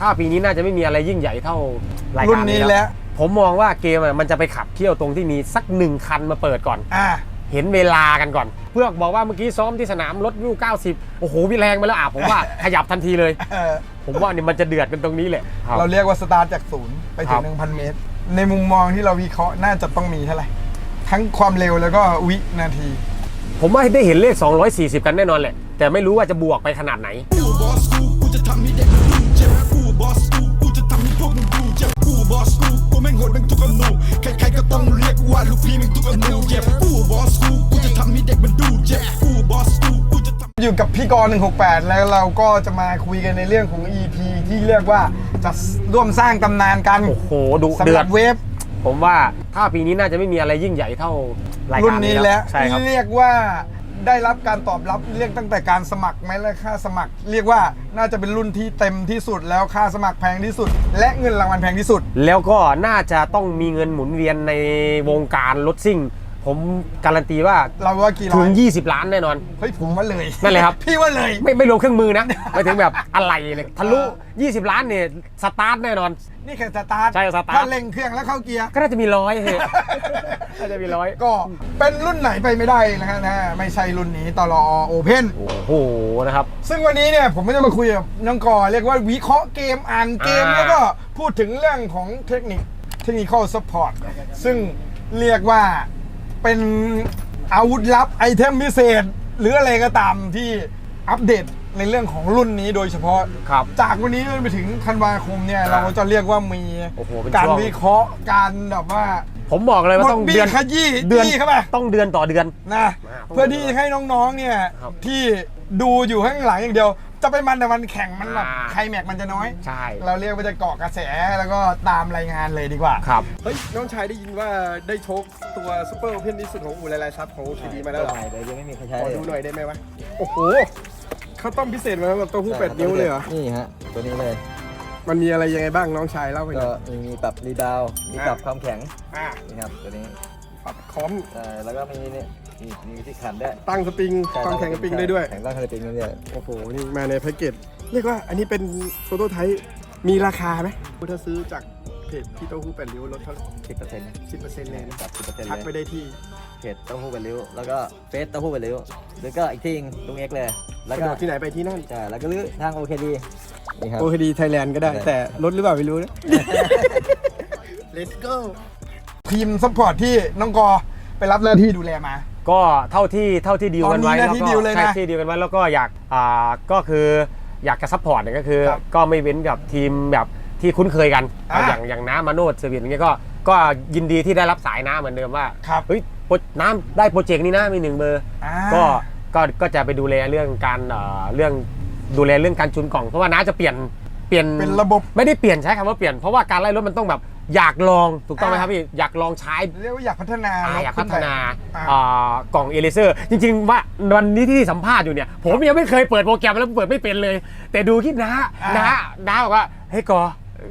ถ้าปีนี้น่าจะไม่มีอะไรยิ่งใหญ่เท่ารายรุ่การนนี้นี้แล้แล้ววผมมองว่าเกมอะมันจะไปขับเคี่ยวตรงที่มีสักหนึ่งคันมาเปิดก่อน อ่า เห็นเวลากันก่อน เพื่อกบอกว่าเมื่อกี้ซ้อมที่สนามรถวิว90 โอ้โหวิแรงไปแล้วอะผมว่า ขยับทันทีเลย เออผมว่านี่มันจะเดือดกันตรงนี้แหละครับเราเรียกว่าสตาร์ทจากศูนย์ไปคถึรัง บ 1,000 เมตร ในมุมมองที่เราวิเคราะห์น่าจะต้องมีเท่าไหร่ ทั้งความเร็วแล้วก็วินาที ผมว่าได้เห็นเลข 240 กันแน่นอนแหละ แต่ไม่รู้ว่าจะบวกไปขนาดไหนกูบอสกูกูจะทำให้เด็กมันดูเจ็บกู บอสกูกูจะทำให้พวกมึงดูเจ็บกูบอสกูกูแม่งโหดแม่งทุกอนูใครๆก็ต้องเรียกว่าลูกพี่แม่งทุกอนูเจ็บกูบอสกูกูจะทำให้เด็กมันดูเจ็บกูบอสกูกูจะทำอยู่กับพี่กรณ์168 แล้วเราก็จะมาคุยกันในเรื่องของ EP ที่เรียกว่าจะร่วมสร้างตำนานกันโอ้โหดุสำเดืหอรัดบเวฟผมว่าถ้าปีนี้น่าจะไม่มีอะไรยิ่งใหญ่เท่ารายรุ่กานรนี้นี้แล้วใช่ครับ เรียกว่า ได้รับการตอบรับเรียกตั้งแต่การสมัครไหมและค่าสมัคร เรียกว่าน่าจะเป็นรุ่นที่เต็มที่สุดแล้วค่าสมัครแพงที่สุด และเงินรางวัลแพงที่สุด แล้วก็น่าจะต้องมีเงินหมุนเวียนในวงการรถซิ่ง ผมการันตีว่าเราว่ากี่ร้ถึอยง20 ล้านแน่นอน เฮ้ยผมว่าเลยนั่นเลยครับ พี่ว่าเลย ไม่ไม่รวมเครื่องมือนะหมายถึงแบบอะไรเลยทะลุ 20 ล้านเนี่ยสตาร์ทแน่นอน นี่แค่สตาร์ทใช่สตาร์ท ถ้าเร่งเครื่องแล้วเข้าเกียร์ ก็น่าจะมีร้อยเฮ้ยน่าจะมีร้อยก็เป็นรุ่นไหนไปไม่ได้นะฮะนะไม่ใช่รุ่นนี้ตลอโอเพนโอ้โหนะครับ ซึ่งวันนี้เนี่ยผมไม่ได้มาคุยกับน้องกอเรียกว่าวิเคราะห์เกมอ่านเกมอ่า แล้วก็พูดถึงเรื่องของเทคนิคเทคนิคอลซัพพอร์ตซึ่งเรียกว่า เป็นอาวุธลับไอเทมพิเศษ หรืออะไรก็ตามที่อัปเดตในเรื่องของรุ่นนี้โดยเฉพาะ ครับ จากวันนี้จนไปถึงธันวาคมเนี่ย อ่าเราจะเรียกว่ามีโอ้โหเป็นการช่วง วิเคราะห์การแบบว่าผมบอกเลยว่าต้องบดบี้เดือนขยี้เดือนจี้เข้าไป ต้องเดือนต่อเดือน นะอ่าเพื่อที่ให้น้องๆเนี่ยครับที่ดูอยู่ข้างหลังอย่างเดียว จะไปมันแต่วันแข่งมันแบบอ่า ใครแม็กมันจะน้อย ใช่ เราเรียกว่าจะเกาะกระแสแล้วก็ตามรายงานเลยดีกว่า ครับ เฮ้ย น้องชายได้ยินว่าได้โชคตัวซูเปอร์โอเพนที่สุดของอู่หลายๆซับของโอเคดีมาแล้วเหรอใช่เลยยังไม่มีใครใช้ขอเลยดูหน่อยได้ไหมวะ โอ้โหเขาวต้มพิเศษมาแบบเต้าหู้เป็ดนิ้วเลยเหรอ นี่ฮะ ตัวนี้เลย มันมีอะไรยังไงบ้างน้องชายเล่าไปหน่ก็อย มีมีปรับรีดาวน์มีปรับความแข็งอ่านี่ครับตัวนี้ ปรับคอมใช่แล้วก็มีเนี่ยมีมีที่ขันด้วยตั้งสปริงใช่ความแข็งสปริงได้ด้วย แข็งตั้งสปริงได้ด้วยโอ้โห นี่มาในแพ็กเกจ เรียกว่าอันนี้เป็นโปรโตไทป์มีราคาไหมถ้าซื้อจากเพจพี่เต้าหู้แปดริ้วลดเท่าไหร่สิบเปอร์เซ็นต์สิบเปอร์เซ็นต์เลยปรับสิบเปอร์เซ็นต์ทักเลไปยได้ที่ เพจเต้าหู้เป็นริ้วแล้วก็เฟซเต้าหู้เป็นริ้วหรือก็อีกที่หนึ่งลุงเอ็กเลย แล้วสะก็ดวกที่ไหนไปที่นั่น ใช่แล้วก็ลือทางโอเคดีนี่ครับ โอเคดีไทยแลนด์ก็ได้ ได้ แต่ลดหรือเปล่าไม่รู้นะ Let's go ทีมซัพพอร์ตที่น้องกอไปรับหน้าที่ดูแลมา ก็เท่าที่เท่าที่ดีลกันไว้ตอนนี้นะแล้วที่ก็ดีลเลยนะใช่ที่ดีลกันไว้แล้วก็อยากอ่าก็คืออยากจะซัพพอร์ตเนี่ยก็คือ ครับก็ไม่เว้นกับทีมแบบที่คุ้นเคยกันอ่า อย่างอย่างน้ามาโนดเซอร์วิสอย่างเงี้ยก็ก็ยินดีที่ได้รับสายน้าเหมือนเดิมว่าครับเฮ้ยโปรน้ำได้โปรเจกต์นี้นะมีหนึ่งเบอร์ อ่า ก็ก็ก็จะไปดูแลเรื่องการเอ่อเรื่องดูแลเรื่องการชุนกล่องเพราะว่าน้าจะเปลี่ยนเปลี่ยนเป็นระบบไม่ได้เปลี่ยนใช้คำว่าเปลี่ยนเพราะว่าการไล่รถมันต้องแบบ อยากลองถูกต้องไหมอ่าครับพี่อยากลองใช้เรียกว่าอยากพัฒนาอ่าอยากพัฒนาอ่าอ่ากล่องเอลิเซอร์ จริง ๆ ว่าวันนี้ที่สัมภาษณ์อยู่เนี่ย ผมยังไม่เคยเปิดโปรแกรมแล้วเปิดไม่เป็นเลย แต่ดูที่น้าน้าน้าบอกว่าเฮ้ยกอ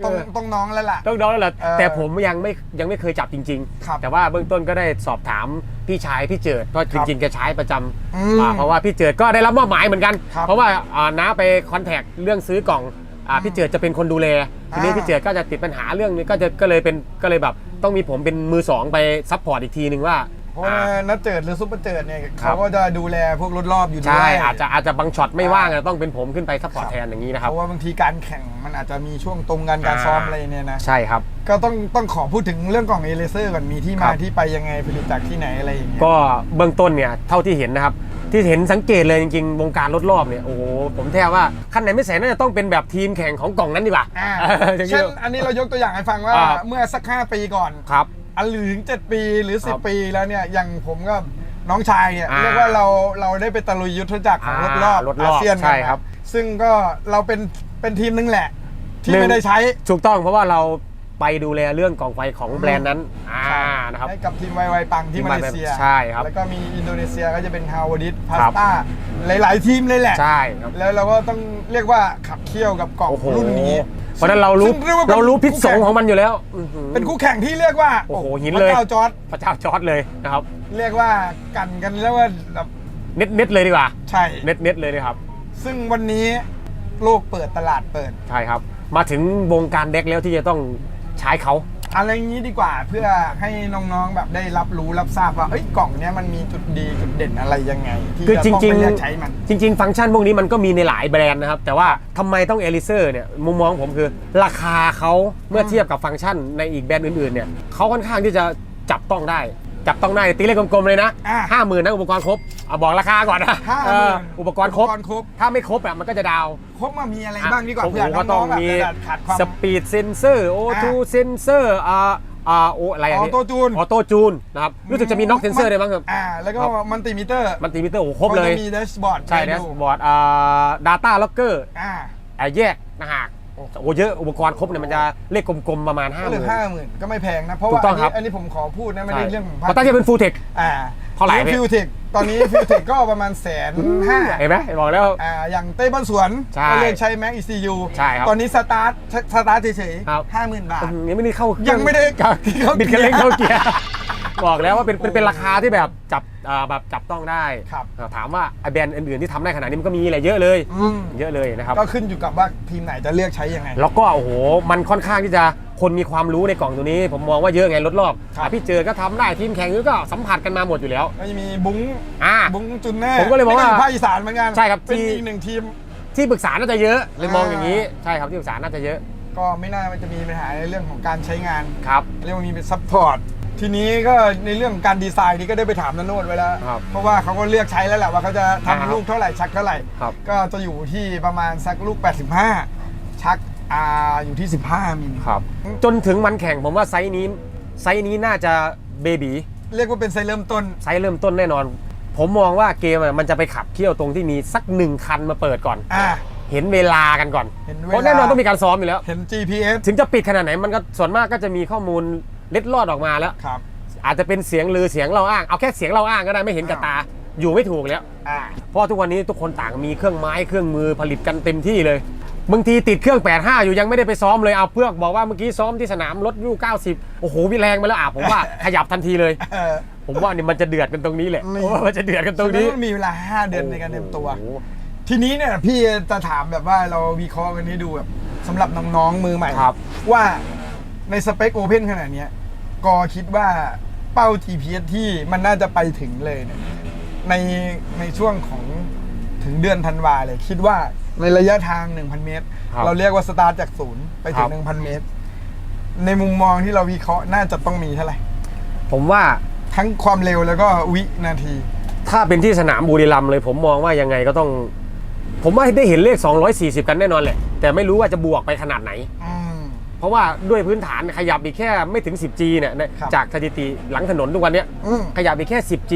ต้องเออต้องน้องแล้วล่ะต้องน้องแล้วเหรอเออแต่ผมยังไม่ยังไม่เคยจับจริงครับๆแต่ว่าเบื้องต้นก็ได้สอบถามพี่ชายพี่เจิดเพราะคจรับริงๆแกใช้ประจอืมำอ่าเพราะว่าพี่เจิดก็ได้รับมอบหมายเหมือนกันครับเพราะว่าอ่าน้าไปคอนแทคเรื่องซื้อกล่อง อ่าพี่เจิดจะเป็นคนดูแลทีนี้อ่าพี่เจิดก็จะติดปัญหาเรื่องนี้ก็จะก็เลยเป็นก็เลยแบบต้องมีผมเป็นมือสองไปซัพพอร์ตอีกทีหนึ่งว่าเพ ราะว่านัดเจิดหรือซุปเปอร์เจิดเนี่ยครับเขาก็จะดูแลพวกรถรอบอยู่ด้วยใช่อาจจะอาจจะบางช็อตไม่ว่างอะต้องเป็นผมขึ้นไปซัพพอร์ตครับแทนอย่างนี้นะครับเพราะว่าบางทีการแข่งมันอาจจะมีช่วงตรงกันการอ่าซ้อมอะไรเนี่ยนะใช่ครับ ก็ต้องต้องขอพูดถึงเรื่องกล่องเอเลเซอร์ก่อนมีที่ครัมาบที่ไปยังไงผลิตจากที่ไหนอะไรอย่างเงี้ยก็เบื้องต้นเนี่ยเท่าที่เห็นนะครับที่เห็นสังเกตเลยจริงๆ วงการรถรอบเนี่ยโอ้โหผมแทบว่าคันไหนไม่แสนน่าจะต้องเป็นแบบทีมแข่งของกล่องนั้นดีกว่าอ่าเอออย่างเช่นนี้อันนี้เรายกตัวอย่างให้ฟังว่าอ่าเมื่อสักห้าปีก่อนครับ อันหรือถึงเจ็ดปีหรือครับ10ปีแล้วเนี่ยอย่างผมก็น้องชายเนี่ยอ่าเรียกว่าเราเราได้ไปตะลุยยุทธจักรของรถรอบอ่ารถรอบอาเซียนกันใช่ครับ ซึ่งก็เราเป็นเป็นทีมนึงแหละ ที่หนึ่งไม่ได้ใช้ ถูกต้องเพราะว่าเรา ไปดูแลเรื่องกล่องไฟของแบรนด์นั้นอ่านะครับ ให้กับทีมไวไวปังที่ทีมมาเลเซียใช่ครับแล้วก็มีอินโดนีเซียก็จะเป็นฮาวดิสพาครัสบต้าหลาย ๆ ทีมเลยแหละใช่ครับแล้วเราก็ต้องเรียกว่าขับเคี่ยวกับกล่องโอ้โหรุ่นนี้เพราะฉะนั้นเรารู้ซึ่งยกว่ป็นเรารู้พิษสงคู่แข่ของมันอยู่แล้วอื้อหือเป็นคู่แข่งที่เรียกว่าโอ้โหหินเลยพระเจ้าจอร์ดพระเจ้าจอร์ดเลยนะครับ เรียกว่ากันกันแล้วว่าแบบเน็ตเน็ตเลยดีกว่าใช่เน็ตเน็ตเลยดีครับ ซึ่งวันนี้โลกเปิดตลาดเปิดใช่ครับ มาถึงวงการเด็กแล้วที่จะต้อง ใช้เขา อะไรอย่างนี้ดีกว่าเพื่อให้น้องๆแบบได้รับรู้รับทราบว่าเอ้ยกล่องเนี้ยมันมีจุดดีจุดเด่นอะไรยังไง ที่คือจะจต้องริงไปเลือกใช้มันๆจริง ๆ ฟังก์ชันพวกนี้มันก็มีในหลายแบรนด์นะครับ แต่ว่าทำไมต้องเอลิเซอร์เนี่ยมุมมองผมคือ ราคาเขาเมื่อเทียบกับฟังก์ชันในอีกแบรนด์อื่นๆเนี่ยเขาค่อนข้างที่จะจับต้องได้ จับต้องได้ตีเลขกลมๆเลยนะอะห้าหมื่นนะอุปกรณ์ครบเอาบอกราคาก่อนนะห้าหเอมื่อนอุปกรณ์ครบ อุปกรณ์ครบ ถ้าไม่ครบอะมันก็จะดาวครบมามีอะไรบ้างดีกว่าผมเผื่อก็น้ต้อองงๆแบบมีจะขาดความ สปีดเซนเซอร์โอทูอ่าเซนเซอร์อ่าอ่าโออะไรอันนี้ออโต้จูนออโต้จูนนะครับรู้สึกจะมีน็อกเซนเซอร์ด้วยมั้งครับ อ่า แล้วก็ครับ มันติมิเตอร์มันตีมิเตอร์โอ้โหครบเลยมีแดชบอร์ดใช่แดชบอร์ดอ่าดาต้าล็อกเกอร์อ่าอ่าแยกนะฮะ โอ้เยอะอุปกรณ์ครบเนี่ยมันจะเลขกลมๆประมาณ5้าก็หเลยมื่นห้าหมื่นก็ไม่แพงนะ เพราะถูว่ากต้อัองนครันี้บ อันนี้ผมขอพูดนะ ไม่ได้เรื่องของพอตั้งใจเป็นฟูลเทค อ่าเท่าไหร่ฟิวเทคตอนนี้ฟิวเทคก็ประมาณแสนห้าเห็นไหมบอกแล้ว อ่าอย่างเต้บ้านสวนใช่ก็เลยใช้ Mac ECU ใช่ครับตอนนี้สตาร์ทสตาร์ทเฉยครับห้าหมื่นบาท ยังไม่ได้เข้ายังไม่ได้เข้าเข้าเกียร์ บิดกันเร่งเข้าเกียร์ บอกแล้วว่าเป็นเป็นเป็นราคาที่แบบจับอ่าแบบจับต้องได้ครับ อ่าถามว่าไอ้แบรนด์อื่นๆที่ทำได้ขนาดนี้มันก็มีอะไรเยอะเลย อืมเยอะเลยนะครับ ก็ขึ้นอยู่กับว่าทีมไหนจะเลือกใช้ยังไง แล้วก็โอ้โห มันค่อนข้างที่จะคนมีความรู้ในกล่องตัวนี้ ผมมองว่าเยอะไงรถรอบครับอะพี่เจอก็ทำได้ทีมแข่งก็สัมผัสกันมาหมดอยู่แล้ว ก็จะมีบุ้งอ่า บุ้งจุนแน่ผมก็เลยบอกว่านี่อยู่ภาคอีสานเหมือนกันใช่ครับเป็นที่ อีกหนึ่งทีม ที่ปรึกษาน่าจะเยอะเลยมองอ่าอย่างนี้ใช่ครับที่ปรึกษาน่าจะเยอะก็ไม่น่ามันจะมีปัญหาในเรื่องของการใช้งาน ครับ เรียกว่ามีเป็นซัพพอร์ต ทีนี้ก็ในเรื่องของการดีไซน์นี่ก็ได้ไปถามนันโนดไว้แล้ว ครับเพราะว่าเขาก็เลือกใช้แล้วแหละว่าเขาจะอ่าทำลูกเท่าไหร่ชักเท่าไหร่ ครับ ก็จะอยู่ที่ประมาณสักลูก 85 ชักอ่าอยู่ที่ 15มิลครับ จนถึงวันแข่งผมว่าไซส์นี้ไซส์นี้น่าจะเบบีเรียกว่าเป็นไซส์เริ่มต้น ไซส์เริ่มต้นแน่นอน ผมมองว่าเกมอะมันจะไปขับเคี่ยวตรงที่มีสักหนึ่งคันมาเปิดก่อน อ่า เห็นเวลากันก่อนเห็นเวลาเพราะแน่นอนต้องมีการซ้อมอยู่แล้ว เห็น GPS ถึงจะปิดขนาดไหนมันก็ส่วนมากก็จะมีข้อมูล เล็ดลอดออกมาแล้ว ครับ อาจจะเป็นเสียงลือเสียงเราอ้างเอาแค่เสียงเราอ้างก็ได้ไม่เห็นกับตา อยู่ไม่ถูกแล้ว อ่า เพราะทุกวันนี้ทุกคนต่างมีเครื่องไม้เครื่องมือผลิตกันเต็มที่เลยบางทีติดเครื่อง 85 อยู่ยังไม่ได้ไปซ้อมเลยเอาเพื่อกบอกว่าเมื่อกี้ซ้อมที่สนามรถยู90 โอ้โหวิแรงมาแล้วอะผมว่า ขยับทันทีเลย เออ ผมว่านี่มันจะเดือดกันตรงนี้แหละนี่ ผมว่ามันจะเดือดกันตรงนี้ ฉะมัมีเวลา5เดือนในการเตรียมตัว โอ้โห ทีนี้เนี่ยพี่จะถามแบบว่าเราวิเคราะห์กันให้ดูแบบสำหรับน้องๆมือใหม่ครับ ว่าในสเปคโอเพนขนาดเนี้ย กอคิดว่าเป้า GPS ที่มันน่าจะไปถึงเลยเนี่ยในในช่วงของถึงเดือนธันวาเลย คิดว่าในระยะทาง 1,000 เมตร ครับเราเรียกว่าสตาร์ทจากศูนย์ไปถึครังบ1,000 เมตร ในมุมมองที่เราวิเคราะห์น่าจะต้องมีเท่าไหร่ ผมว่าทั้งความเร็วแล้วก็วินาที ถ้าเป็นที่สนามบุรีรัมย์เลย ผมมองว่ายังไงก็ต้อง ผมว่าได้เห็นเลข 240 กันแน่นอนแหละแต่ไม่รู้ว่าจะบวกไปขนาดไหนอืม เพราะว่าด้วยพื้นฐานขยับอีกแค่ไม่ถึง 10G เนี่ยนะครับ จากสถิติหลังถนนทุกวันเนี้ยอืมขยับอีกแค่ 10G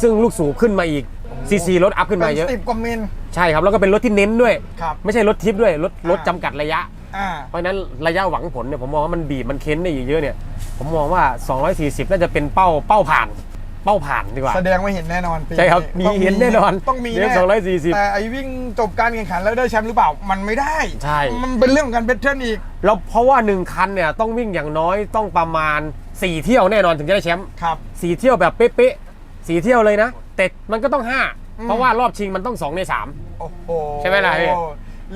ซึ่งลูกสูบขึ้นมาอีกซีซีรถอัพขึ้นมาเยอะ สิบกว่ามิล ใช่ครับ แล้วก็เป็นรถที่เน้นด้วย ครับไม่ใช่รถทิปด้วยรถรถอ่า จำกัดระยะ อ่า เพราะฉะนั้นระยะหวังผลเนี่ยผมมองว่ามันบีบมันเค้นได้อีกเยอะเนี่ยผมมองว่า 240 น่าจะเป็นเป้าเป้าผ่าน เป้าผ่านดีกว่า แสดงว่าเห็นแน่นอนปีใช่ครับมีต้องเห็นแน่นอนต้องมีเดี๋ยวแน่240แต่ไอ้วิ่งจบการแข่งขันแล้วได้แชมป์หรือเปล่ามันไม่ได้ใช่ มันเป็นเรื่องของการเบทเทิลอีก แล้วเพราะว่าหนึ่งคันเนี่ยต้องวิ่งอย่างน้อยต้องประมาณ 4 เที่ยวแน่นอนถึงจะได้แชมป์ครับ สี่เที่ยวแบบเป๊ะๆสี่เที่ยวเลยนะแต่มันก็ต้องอืม5เพราะว่ารอบชิงมันต้อง 2 ในโอ้โหใช่ไหมล่ะพี่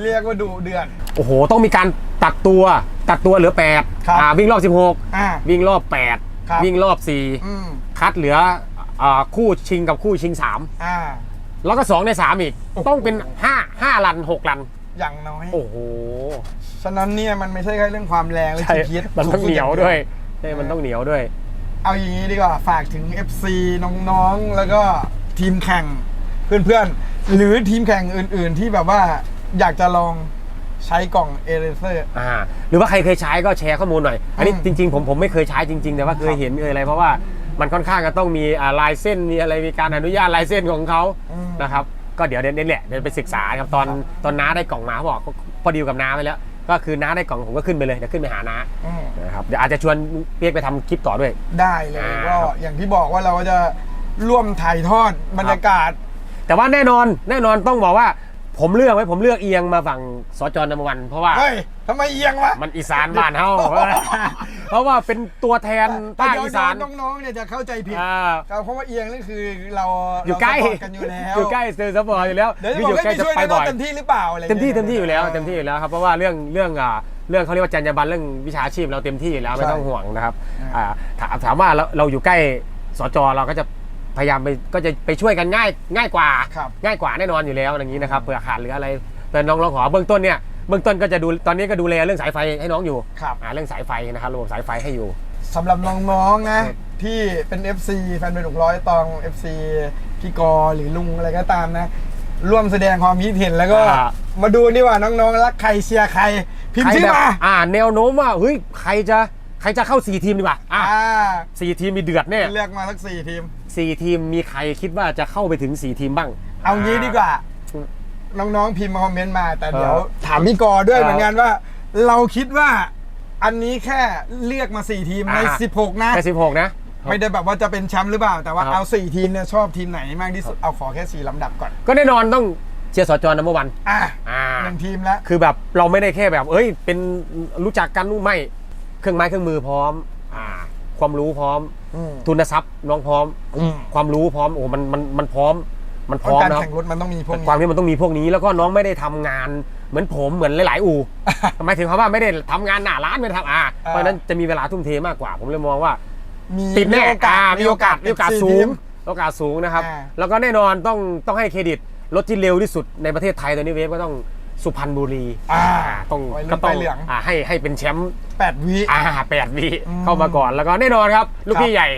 เรียกว่าดุเดือด3โอ้โห ต้องมีการตัดตัวตัดตัวเหลือ8ครับ อ่าวิ่งรอบ อ่า16 วิ่งรอบ ครับ8วิ่งรอบ อืม4 คัดเหลืออ่าคู่ชิงกับคู่ชิง อ่า 3 แล้วก็ 2 ใน 3 อีก โอ้โห ต้องเป็น 5 5ลัน 6 ลัน อย่างน้อย โอ้โหฉะนั้นเนี่ยมันไม่ใช่แค่เรื่องความแรงและใช่ GPS มันต้องเหนียวด้วยใช่มันต้องเหนียวด้วย เอาอย่างนี้ดีกว่าฝากถึง FC น้องๆ แล้วก็ทีมแข่งเพื่อนๆ หรือทีมแข่งอื่นๆที่แบบว่าอยากจะลอง ใช้กล่องเอเรเซอร์ อ่าหรือว่าใครเคยใช้ก็แชร์ข้อมูลหน่อย อันนี้อืมจริง ๆ ผมผมไม่เคยใช้จริง ๆ แต่ว่าเคยเห็นเคยอะไรเพราะว่ามันค่อนข้างจะต้องมีอ่าลายเส้นมีอะไรมีการอนุญาตลายเส้นของเขาอืม นะครับก็เดี๋ยวเดี๋ยวนี่แหละเดี๋ยวไปศึกษาครับตอนตอนน้าได้กล่องมาเขาบอกพอดีลกับน้าไปแล้ว ก็คือน้าได้กล่องผมก็ขึ้นไปเลยเดี๋ยวขึ้นไปหาน้าอืมนะครับเดี๋ยวอาจจะชวนเปียกไปทำคลิปต่อด้วย ได้เลยอ่าก็อย่างที่บอกว่าเราก็จะร่วมถ่ายทอดบรรยากาศ แต่ว่าแน่นอนแน่นอนต้องบอกว่า ผมเลือกไว้ผมเลือกเอียงมาฝั่งสจนมวัน เพราะว่า เฮ้ยทำไมเอียงวะมันอีสานบ้านเฮาเพราะว่าเป็นตัวแทนภาคเดี๋ยวอีสานน้องๆเนี่ยจะเข้าใจผิดอ่าครับเพราะว่าเอียงนี่คือเราอยู่ใกล้เรา support กันอยู่แล้วอยู่ใกล้เซอร์ซัพพอร์ตอยู่แล้วเดี๋ยวจะมีบออกยู่ให้ใกล้ไปจะช่วยไปน้บ่องอยๆเต็มที่หรือเปล่าอะไรเต็มที่งี้เต็มที่อยู่แล้วเต็มที่อยู่แล้วครับเพราะว่าเรื่องเรื่องอ่าเรื่องเขาเรียกว่าจรรยาบรรณเรื่องวิชาชีพเราเต็มที่อยู่แล้วไม่ต้องห่วงนะครับอ่าถามถามว่าเราเราอยู่ใกล้สจเราก็จะ พยายามไปก็จะไปช่วยกันง่ายง่ายกว่า ครับ ง่ายกว่าแน่นอนอยู่แล้วอย่างนี้นะครับเผื่อขาดหรืออะไรแต่น้องลองขอเบื้องต้นเนี่ยเบื้องต้นก็จะดูตอนนี้ก็ดูแลเรื่องสายไฟให้น้องอยู่ครับ อ่าเรื่องสายไฟนะครับระบบสายไฟให้อยู่ สำหรับน้องๆนะ ที่เป็น FC แฟนเป็นหกร้อยตอง FC พี่กอหรือลุงอะไรก็ตามนะ ร่วมแสดงความคิดเห็นแล้วก็ อ่า มาดูนี่ว่าน้องๆรักใครเชียร์ใคร พิมพ์ใครชื่อแบบมาอ่า แนวโน้มว่าเฮ้ยใครจะใครจะเข้าสี่ทีมดีกว่าอ่าอ่าสี่ทีมมีเดือดแน่เลือกมาสักสี่ทีม สี่ทีมมีใครคิดว่าจะเข้าไปถึงสี่ทีมบ้าง เอางี้ดีกว่า น้องๆพิมพ์มาคอมเมนต์มาแต่เดี๋ยวเออถามพี่กอด้วยเออเหมือนกันว่า เราคิดว่าอันนี้แค่เลือกมา 4 ทีมใน อ่า 16 นะแค่สิบหกนะ ไม่ได้แบบว่าจะเป็นแชมป์หรือเปล่า แต่ว่าครับ เอา 4 ทีมเนี่ยชอบทีมไหนมากที่สุดเอาขอแค่ 4ลำดับก่อน ก็แน่นอนต้องเชียร์สจนัมเบอร์วัน อะอ่า หนึ่งทีมแล้ว คือแบบเราไม่ได้แค่แบบ เอ้ย เป็นรู้จักกันนู่นไม่ เครื่องไม้เครื่องมือพร้อม อ่า ความรู้พร้อมอืม ทุนทรัพย์น้องพร้อมอืมความรู้พร้อมโอ้มันมันมันพร้อม มันพร้อมการนะแข่งรถมันต้องมีพวกแต่นี้ความที่มันต้องมีพวกนี้ แล้วก็น้องไม่ได้ทำงานเหมือนผมเหมือนหลาย ๆ อู่หมายถึงเขามว่าไม่ได้ทำงานหน้าร้านไม่ได้ทำอ่าเพราะฉะนั้นจะมีเวลาทุ่มเทมากกว่า ผมเลยมองว่า มีติดแน่มีโอกาสอ่มีโอกาสมีโอกาสติด สูทีงมโอกาสสูงนะครับ อ่า แล้วก็แน่นอนต้องต้องให้เครดิตรถที่เร็วที่สุดในประเทศไทยตอนนี้เวฟก็ต้อง สุพรรณบุรีอ่าต้องวัยรุ่นก็ต้องป้ายเหลือง อ่าให้ให้เป็นแชมป์แปดวิ อ่าแปดวิอืมเข้ามาก่อนแล้วก็แน่นอนครับ ลูกครับพี่ใหญ่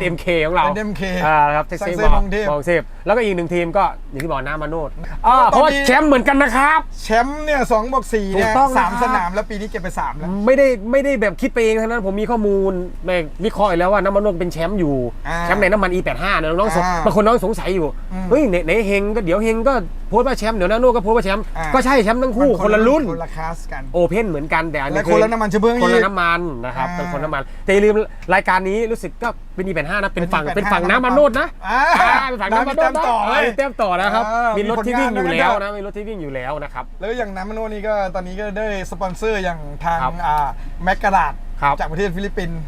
SMK ของเรา SMK อ่าครับเทคสัซีงบเซอมองเทพมองเทพแล้วก็อีกหนึ่งทีมก็อย่างที่บอกน้ามาโนดอ่าตอนนี้เพราะว่าแชมป์เหมือนกันนะครับ แชมป์เนี่ยสองบอกสี่เนี่ยถูกต้องสามนะครับ สนามแล้วปีนี้เก็บไปสามแล้ว ไม่ได้ไม่ได้แบบคิดไปเองทั้งนั้นผมมีข้อมูลไปวิเคราะห์อีกแล้วว่าน้ำมันนวลเป็นแชมป์อยู่ อ่าแชมป์ในน้ำมัน E85 เนี่ยน้องๆสงอ่าบางคนน้องสงสัยอยู่ อืมเฮ้ยไหนไหนเฮงก็เดี๋ยวเฮงก็โพสต์ว่าแชมป์เดี๋ยวน้าโน่ก็โพสต์ว่าแชมป์อ่า ก็ใช่แชมป์ทั้งคู่มัคนละรุ่น คนละคลาสกัน โอเพ่นเหมือนกันแต่อันและนี้คนละน้ำมันเชื้อเพลิงคนละอีกน้ำมันนะครับอ่า เป็นคนน้ำมันแต่อย่าลืมรายการนี้รู้สึกก็ เป็น E85 นะเป็นฝั่งเป็นเป็นฝั่ง E85 น้ำมันโนดนะอ่าอ่าเป็นฝั่งน้ำมันโนดน้ำมีแต้มต่อนะเว้ยมีแต้มต่อนะครับอ่ามีมีรถที่วิ่งอยู่ผลงานแล้วนะนะมีรถที่วิ่งอยู่แล้วนะครับแล้วอย่างน้ำมันโนนี่ก็ตอนนี้ก็ได้สปอนเซอร์อย่างทางครับอ่าแมกกาดาดครับจากประเทศฟิลิปปินส์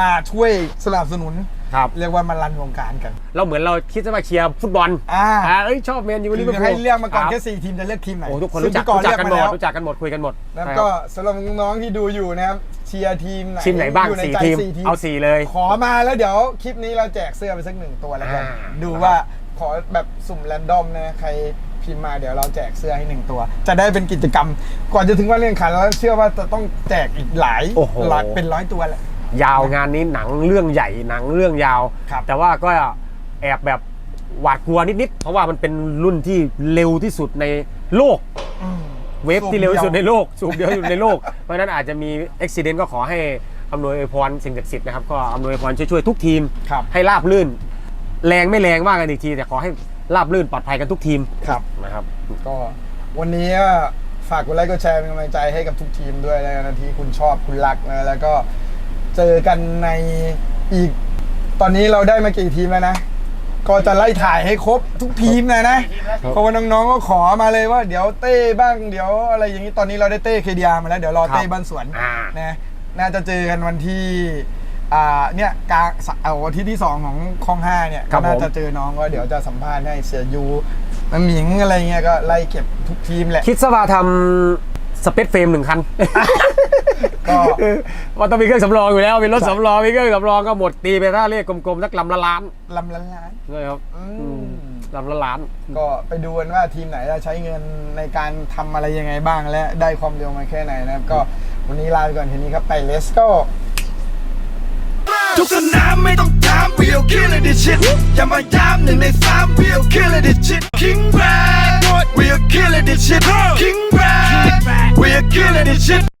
มาช่วยสนับสนุน ครับ เรียกว่ามารันวงการกันเราเหมือนเราคิดจะมาเชียร์ฟุตบอลอ่าอ่าเอ้ยชอบแมนยูลิเวอร์คือพูลให้เลือกมาก่อนรับแค่สี่ทีมจะเลือกทีมไหนโอ้ทุกคนซึ่งรู้จักพี่รู้จักกันหมดเลือรู้จักกันหมดคุยกันหมดแล้วใช่ก็ครับสำหรับน้องๆที่ดูอยู่นะครับเชียร์ทีมไหนทีมไหนบ้างอยู่ในสี่ใจทีมสี่ทีมเอาสี่เลย ขอมาแล้วเดี๋ยวคลิปนี้เราแจกเสื้อไปสักหนึ่งตัวแล้วกันอ่าดูว่าขอแบบสุ่มแรนดอมนะใครพิมพ์มาเดี๋ยวเราแจกเสื้อให้หนึ่งตัว จะได้เป็นกิจกรรม ก่อนจะถึงวันเรียนขันแล้วเชื่อว่าจะต้องแจกอีกหลายโอ้โหหลายเป็นร้อยตัวแหละ ยาวงานนี้หนังเรื่องใหญ่หนังเรื่องยาว ครับ แต่ว่าก็แอบแบบหวาดกลัวนิดๆเพราะว่ามันเป็นรุ่นที่เร็วที่สุดในโลก อืม เวฟที่เร็วที่สุดในโลก สูบเดียวที่สุดในโลก เพราะฉะนั้นอาจจะมีอุบิเหตุก็ขอให้อำนวยอวยพรสิ่งศักดิ์สิทธิ์นะครับ ก็อำนวยอวยพรช่วยๆทุกทีม ครับ ให้ราบลื่น แรงไม่แรงว่ากันอีกที แต่ขอให้ราบลื่นปลอดภัยกันทุกทีมครับ นะครับ ก็วันนี้ก็ฝากกดไลค์กดแชร์เป็นกำลังใจให้กับทุกทีมด้วยแล้วกันที่คุณชอบคุณรักนะแล้วก็ เจอกันในอีก ตอนนี้เราได้มากี่ทีมแล้วนะ ก็จะไล่ถ่ายให้ครบทุกทีมเลยนะ เพราะว่าน้องๆก็ขอมาเลยว่าเดี๋ยวเต้บ้างเดี๋ยวอะไรอย่างนี้ตอนนี้เราได้เต้เคดีอามาแล้วเดี๋ยวรอเต้ครับบ้านสวนอ่านะน่าจะเจอกันวันที่อ่าเนี่ยกลางเอาวันที่ที่สองของคลองห้าเนี่ยครัก็บน่าผมจะเจอน้องก็เดี๋ยวจะสัมภาษณ์ให้เสียยูน้ำหมิงอะไรเงี้ยก็ไล่เก็บทุกทีมแหละคิดซะว่าทำสเปซเฟรมหนึ่งคัน ก็ว่าต้องมีเครื่องสำรองอยู่แล้วมีรถสำรองมีเครื่องสำรองก็หมดตีไปถ้าเลขกลมๆสักลำละล้านลำละล้านเลยครับอืมอืมลำละล้าน ก็ไปดูกันว่าทีมไหนจะใช้เงินในการทำอะไรยังไงบ้างและได้ความเร็วมาแค่ไหนนะครับ ก็วันนี้ลาไปก่อนทีนี้ครับไป let's go ทุกสนามไม่ต้องถาม we'll kill it this shit อย่ามาย้ำหนึ่งในสาม we'll kill it this shit King Brad we'll kill it this shit King Brad we'll kill it this shit